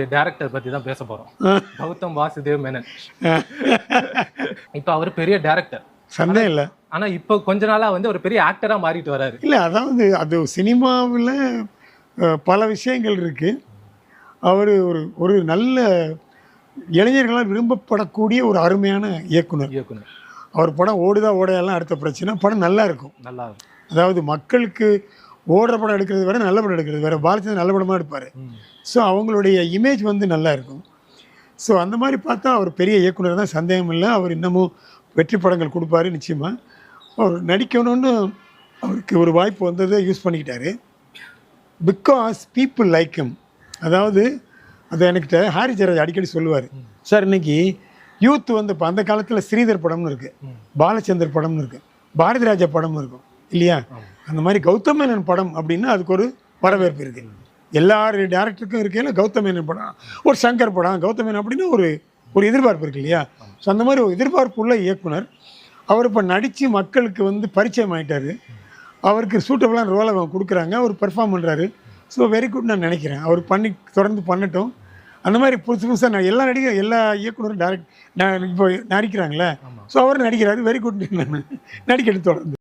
Director பத்தி தான் பேச போறோம். கௌதம் வாசுதேவ் மேனன். இப்போ அவர் பெரிய டேரக்டர் சந்தேகம் இல்லை. ஆனா இப்போ கொஞ்ச நாளா வந்து ஒரு பெரிய ஆக்டரா மாறிட்டு வராரு. இல்லை அதாவது அது சினிமாவில் பல விஷயங்கள் இருக்குது அவர் ஒரு ஒரு நல்ல இளைஞர்களால் விரும்பப்படக்கூடிய ஒரு அருமையான இயக்குனர். இயக்குனர். அவர் படம் ஓடுதா ஓடையெல்லாம் அடுத்த பிரச்சனை. படம் நல்லா இருக்கும். நல்லா இருக்கும். அதாவது மக்களுக்கு ஓடுற படம் எடுக்கிறது வேற நல்ல படம் எடுக்கிறது. வேற பாரதிய நல்ல படமாக எடுப்பார். ஸோ அவங்களுடைய இமேஜ் வந்து நல்லா இருக்கும். ஸோ அந்த மாதிரி பார்த்தா அவர் பெரிய இயக்குனர் தான். சந்தேகம் இல்லை. அவர் இன்னமும் வெற்றி படங்கள் கொடுப்பாரு நிச்சயமாக அவர் நடிக்கணும்னு அவருக்கு ஒரு வாய்ப்பு வந்ததை use பண்ணிக்கிட்டாரு. Because people like him. அதாவது அது எனக்கிட்ட ஹாரி ஜெயராஜ் அடிக்கடி சொல்லுவார். சார் இன்னைக்கு யூத் வந்து இப்போ அந்த காலத்தில் ஸ்ரீதர் படம்னு இருக்குது. பாலச்சந்தர் படம்னு இருக்குது பாரதி ராஜா படம்னு இருக்கும். இல்லையா? அந்த மாதிரி கௌதம் மேனன் படம் அப்படின்னா அதுக்கு ஒரு வரவேற்பு இருக்குது எல்லா டேரக்டருக்கும் இருக்கையில் கௌதம் மேனன் படம். ஒரு சங்கர் படம் கௌதம் மேனன் அப்படின்னா ஒரு ஒரு எதிர்பார்ப்பு இருக்கு இல்லையா? ஸோ அந்த மாதிரி ஒரு எதிர்பார்ப்பு உள்ள இயக்குனர் அவர் இப்போ நடித்து மக்களுக்கு வந்து பரிச்சயம் ஆயிட்டாரு. அவருக்கு சூட்டபுளான ரோலை அவங்க கொடுக்குறாங்க. அவர் பெர்ஃபார்ம் பண்ணுறாரு ஸோ வெரி குட் நான் நினைக்கிறேன். அவர் பண்ணி தொடர்ந்து பண்ணட்டும். அந்த மாதிரி புதுசு புதுசாக நான் எல்லா நடிகர் எல்லா இயக்குனரும் டேரக்ட் இப்போ நடிக்கிறாங்களே ஸோ அவர் நடிக்கிறாரு. வெரி குட் நடிக்கட்டும் தொடர்ந்து.